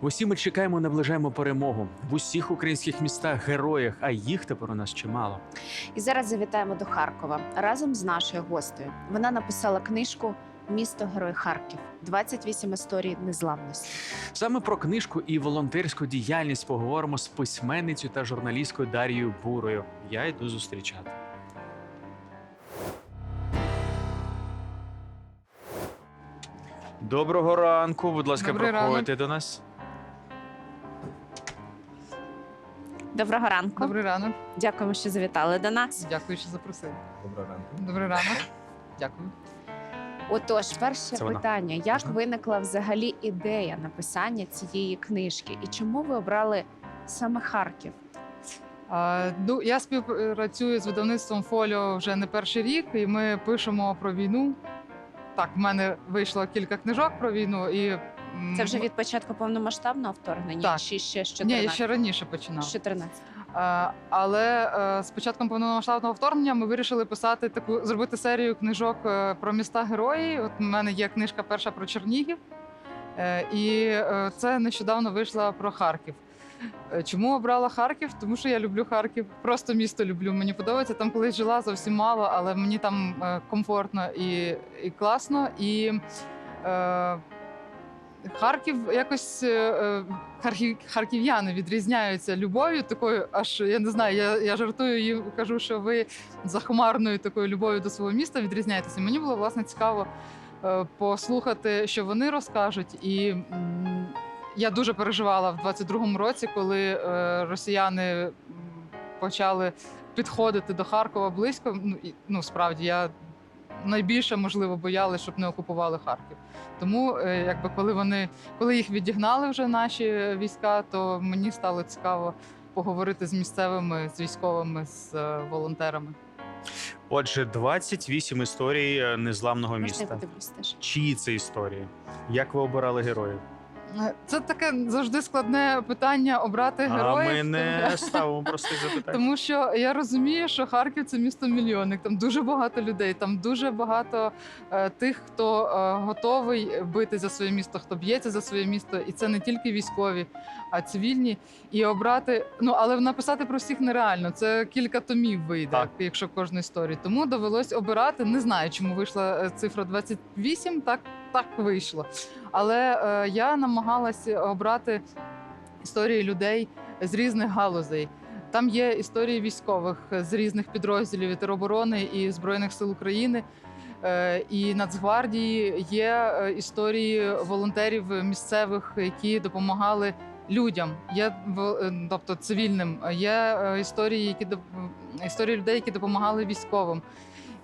Усі ми чекаємо, наближаємо перемогу в усіх українських містах, героях, а їх тепер у нас чимало. І зараз завітаємо до Харкова разом з нашою гостею. Вона написала книжку Місто Герой Харків 28 історій незламності. Саме про книжку і волонтерську діяльність поговоримо з письменницею та журналісткою Дарією Бурою. Я йду зустрічати. Доброго ранку, будь ласка, Добрий проходьте до нас. Доброго ранку. Добрий ранок. Дякуємо, що завітали до нас. Дякую, що запросили. Доброго ранку. Добрий ранок. Дякую. Отож, перше Це вона. питання: як Можна? виникла взагалі ідея написання цієї книжки, і чому ви обрали саме Харків? А, ну, я співпрацюю з видавництвом Фоліо вже не перший рік, і ми пишемо про війну. Так, в мене вийшло кілька книжок про війну, і Це вже від початку повномасштабного вторгнення, Так. чи ще з ні, 14? я ще раніше починав. З 14. А, але е, з початком повномасштабного вторгнення ми вирішили писати таку зробити серію книжок е, про міста герої. От у мене є книжка перша про Чернігів, е, і е, це нещодавно вийшла про Харків. Е, Чому обрала Харків? Тому що я люблю Харків. Просто місто люблю. Мені подобається. Там колись жила зовсім мало, але мені там е, комфортно і, і класно. І е, Харків якось е, е, харків, харків'яни відрізняються любов'ю такою, аж я не знаю, я, я жартую їм, кажу, що ви за хмарною такою любов'ю до свого міста відрізняєтеся. Мені було власне цікаво е, послухати, що вони розкажуть. І я дуже переживала в 22-му році, коли росіяни почали підходити до Харкова близько. Ну, і, ну справді я найбільше можливо боялися, щоб не окупували Харків. Тому, е, якби коли вони коли їх відігнали вже наші війська, то мені стало цікаво поговорити з місцевими, з військовими, з е, волонтерами. Отже, 28 історій е, незламного міста. Чиї це історії? Як ви обирали героїв? Це таке завжди складне питання обрати А ми не ставимо простих запитань. Тому що я розумію, що Харків це місто мільйонник. Там дуже багато людей, там дуже багато е, тих, хто е, готовий бити за своє місто, хто б'ється за своє місто, і це не тільки військові, а цивільні. І обрати, ну але написати про всіх нереально. Це кілька томів вийде, Так. якщо кожну історію. Тому довелось обирати. Не знаю, чому вийшла е, цифра 28, Так так вийшло. Але е, я намагалася обрати історії людей з різних галузей. Там є історії військових з різних підрозділів тероборони і збройних сил України. Е, І Нацгвардії є е, історії волонтерів місцевих, які допомагали людям. Є е, тобто цивільним. Є е, історії, які історії людей, які допомагали військовим.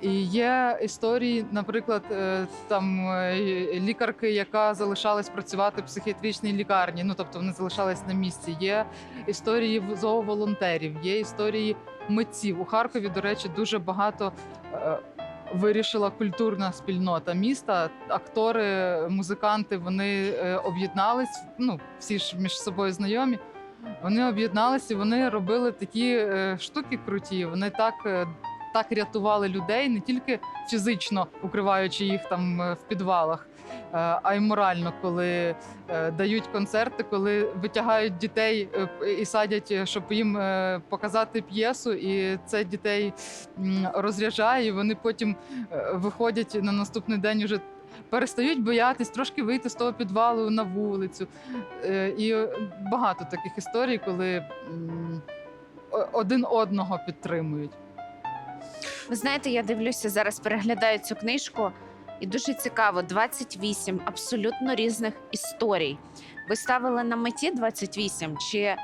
І є історії, наприклад, е, там е, лікарки, яка залишалась працювати в психіатричній лікарні. Ну тобто вони залишались на місці. Є історії зооволонтерів, є історії митців. У Харкові, до речі, дуже багато е, вирішила культурна спільнота міста. Актори, музиканти вони об'єднались. Ну всі ж між собою знайомі. Вони об'єдналися, вони робили такі штуки круті. Вони так. Так рятували людей не тільки фізично укриваючи їх там е, в підвалах, е, а й морально, коли е, дають концерти, коли витягають дітей і садять, щоб їм показати п'єсу, і це дітей розряджає. і Вони потім виходять на наступний день уже. Перестають боятись трошки вийти з того підвалу на вулицю. І багато таких історій, коли один одного підтримують. Ви знаєте, я дивлюся зараз, переглядаю цю книжку, і дуже цікаво: 28 абсолютно різних історій. Ви ставили на меті 28? Чи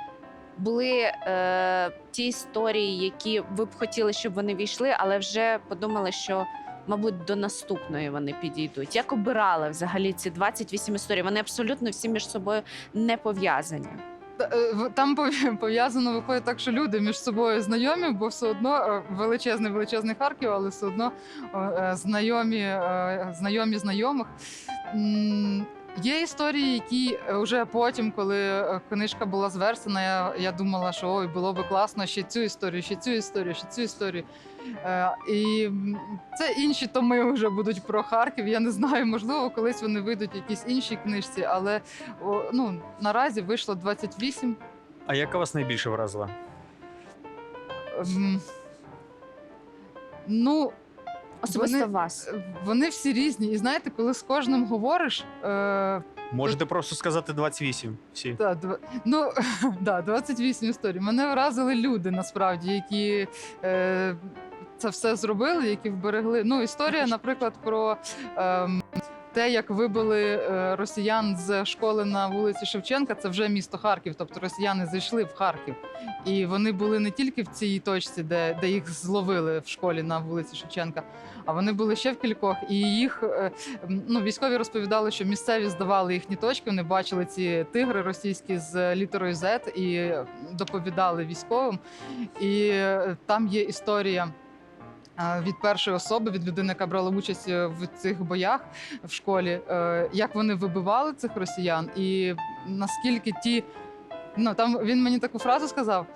були е, ті історії, які ви б хотіли, щоб вони війшли, але вже подумали, що. Мабуть, до наступної вони підійдуть. Як обирали взагалі ці 28 історій? Вони абсолютно всі між собою не пов'язані. Е, Там пов'я- пов'язано виходить так, що люди між собою знайомі, бо все одно е, величезний величезний Харків, але все одно е, знайомі, знайомі знайомих. Є історії, які е, вже потім, коли е, книжка була зверстана, я, я думала, що ой, було би класно ще цю історію, ще цю історію, ще цю історію. Е, і це інші томи вже будуть про Харків. Я не знаю, можливо, колись вони вийдуть в якійсь іншій книжці, але о, ну, наразі вийшло 28. А яка вас найбільше вразила? Ем, ну, Особисто Вони- вас. вони всі різні. І знаєте, коли з кожним говориш, е, Можете просто сказати 28 всі. Та, дв... Ну, да, 28 історій. Мене вразили люди, насправді, які е, це все зробили, які вберегли. Ну, історія, наприклад, про ем, те, як вибили е, росіян з школи на вулиці Шевченка, це вже місто Харків. Тобто росіяни зайшли в Харків. І вони були не тільки в цій точці, де, де їх зловили в школі на вулиці Шевченка, а вони були ще в кількох. І їх е, ну, військові розповідали, що місцеві здавали їхні точки. Вони бачили ці тигри російські з літерою Z і доповідали військовим. І е, там є історія. Від першої особи, від людини, яка брала участь е, в цих боях в школі, е, як вони вибивали цих росіян, і наскільки ті Ну там він мені таку фразу сказав: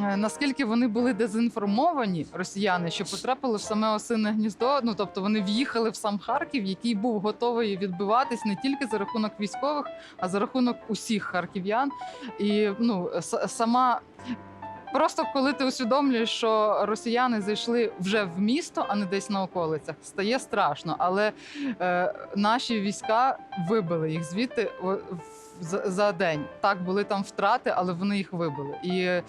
е, наскільки вони були дезінформовані, росіяни, що потрапили в саме осине гніздо. Ну тобто вони в'їхали в сам Харків, який був готовий відбиватись не тільки за рахунок військових, а за рахунок усіх харків'ян. І ну сама. Просто коли ти усвідомлюєш, що росіяни зайшли вже в місто, а не десь на околицях, стає страшно. Але е, наші війська вибили їх звідти в- за, за день. Так, були там втрати, але вони їх вибили. І е,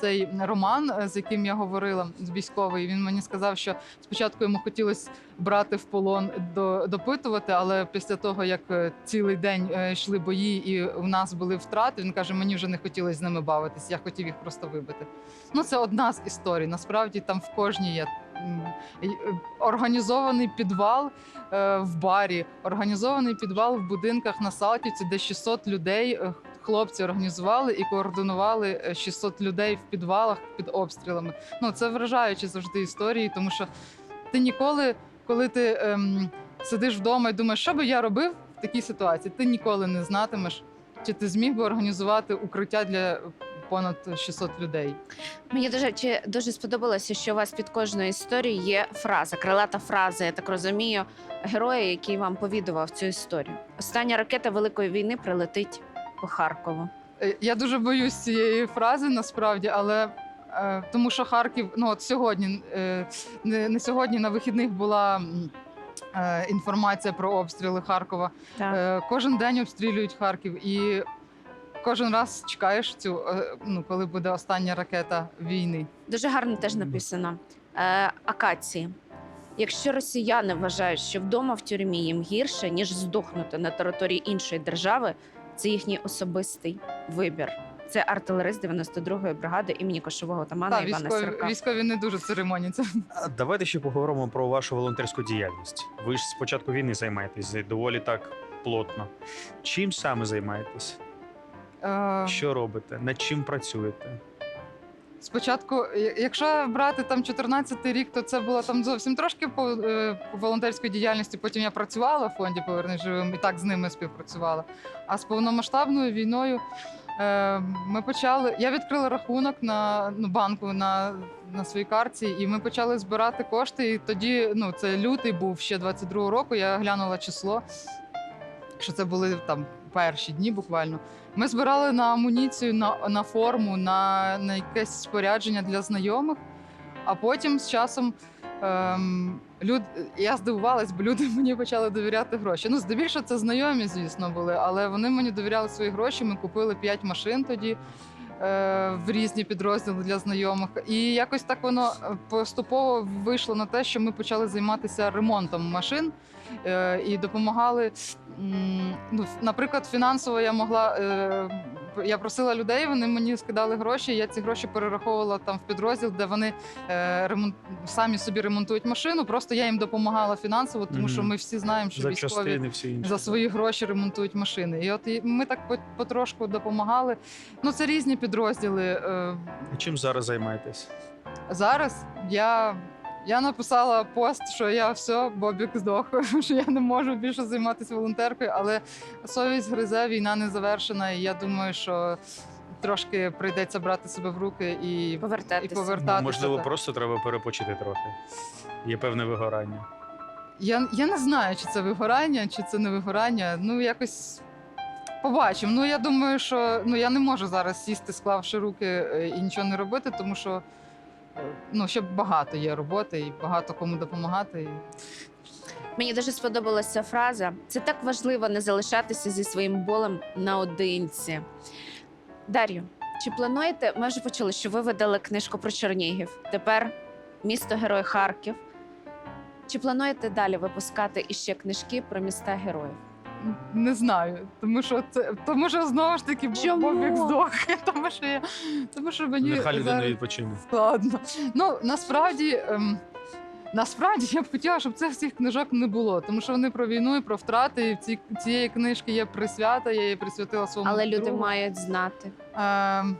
цей Роман, е, з яким я говорила, з військовий, він мені сказав, що спочатку йому хотілося брати в полон, до, допитувати, але після того, як е, цілий день е, йшли бої, і у нас були втрати, він каже: мені вже не хотілося з ними бавитись, я хотів їх просто вибити. Ну, це одна з історій. Насправді там в кожній є. Е, Організований підвал е, в барі, організований підвал в будинках на Салтівці, де 600 людей е, хлопці організували і координували е, 600 людей в підвалах під обстрілами. Ну це вражаючі завжди історії, тому що ти ніколи, коли ти ем, сидиш вдома і думаєш, що би я робив в такій ситуації, ти ніколи не знатимеш, чи ти зміг би організувати укриття для понад 600 людей. Мені дуже чи дуже сподобалося, що у вас під кожною історією є фраза, крилата фраза. Я так розумію, героя, який вам повідував цю історію. Остання ракета великої війни прилетить по Харкову. Е, Я дуже боюсь цієї фрази насправді, але е, тому що Харків, ну от сьогодні, е, не, не сьогодні на вихідних була інформація про обстріли Харкова. Так. Кожен день обстрілюють Харків, і кожен раз чекаєш цю, е, ну коли буде остання ракета війни. Дуже гарно теж написано. Е, акації. Якщо росіяни вважають, що вдома в тюрмі їм гірше, ніж здохнути на території іншої держави, це їхній особистий вибір. Це артилерист 92-ї бригади імені кошового отамана Та, Івана військові, Сірка. військові не дуже церемоняться. Давайте ще поговоримо про вашу волонтерську діяльність. Ви ж з початку війни займаєтесь доволі так плотно. Чим саме займаєтесь? Е, Що робите? Над чим працюєте? Спочатку, я- якщо брати там 14 рік, то це було там зовсім трошки по, е, по волонтерській діяльності. Потім я працювала в фонді Повернись живим і так з ними співпрацювала. А з повномасштабною війною е, ми почали. Я відкрила рахунок на ну, банку на, на своїй карті, і ми почали збирати кошти. І тоді, ну це лютий був ще 22-го року. Я глянула число, що це були там перші дні буквально. Ми збирали на амуніцію, на, на форму, на, на якесь спорядження для знайомих. А потім з часом ем, люд... я здивувалась, бо люди мені почали довіряти гроші. Ну, здебільшого це знайомі, звісно, були, але вони мені довіряли свої гроші. Ми купили п'ять машин тоді в різні підрозділи для знайомих. І якось так воно е, поступово вийшло на те, що ми почали займатися ремонтом машин е, і допомагали. Ну, наприклад, фінансово я могла. Я просила людей, вони мені скидали гроші. Я ці гроші перераховувала там в підрозділ, де вони е, ремонт самі собі ремонтують машину. Просто я їм допомагала фінансово, тому що ми всі знаємо, що За військові частини всі інші. за свої гроші ремонтують машини. І от і ми так по- потрошку допомагали. Ну це різні підрозділи. Е, А Чим зараз займаєтесь? Зараз я Я написала пост, що я все, Бобік здох, що я не можу більше займатися волонтеркою, але совість гризе, війна не завершена, і я думаю, що трошки прийдеться брати себе в руки і, і Повертатися. повертатися. Можливо, так. просто треба перепочити трохи. Є певне вигорання. Я, я не знаю, чи це вигорання, чи це не вигорання. Ну, якось побачимо. Ну, я думаю, що ну, я не можу зараз сісти, склавши руки е, і нічого не робити, тому що ну, ще багато є роботи і багато кому допомагати. Мені дуже сподобалася фраза. Це так важливо не залишатися зі своїм болем наодинці. Дар'ю, чи плануєте? Ми вже почули, що ви видали книжку про Чернігів. Тепер місто Герой Харків. Чи плануєте далі випускати іще книжки про міста героїв? Не знаю, тому що це тому, що знову ж таки Чому? Бобік здох. Тому що я тому, що мені Нехай людина зараз відпочине. складно. Ну насправді. Ем... Насправді я б хотіла, щоб цих всіх книжок не було, тому що вони про війну і про втрати. І в ці цієї книжки є присвята, я її присвятила своєму. Але люди другу. мають знати. Ем,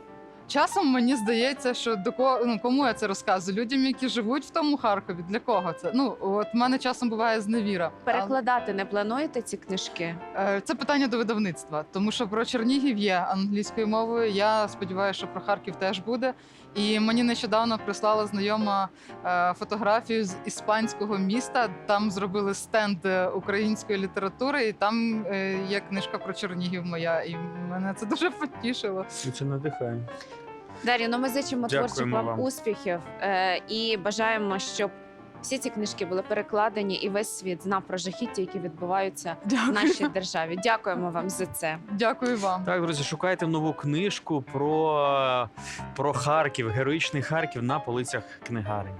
часом мені здається, що до кого ну кому я це розказую? Людям, які живуть в тому Харкові. Для кого це? Ну от в мене часом буває зневіра. Перекладати не плануєте ці книжки? Е, Це питання до видавництва, тому що про Чернігів є англійською мовою. Я сподіваюся, що про Харків теж буде. І мені нещодавно прислала знайома е, фотографію з іспанського міста. Там зробили стенд е, української літератури, і там є книжка про Чернігів моя. І мене це дуже потішило. Це надихає. Дар'я, ну ми зичимо Дякуємо творчих вам, вам. успіхів е, і бажаємо, щоб всі ці книжки були перекладені, і весь світ знав про жахіття, які відбуваються в Дякую. нашій державі. Дякуємо вам за це. Дякую вам. Так, друзі, шукайте нову книжку про, про Харків, героїчний Харків на полицях книгарень.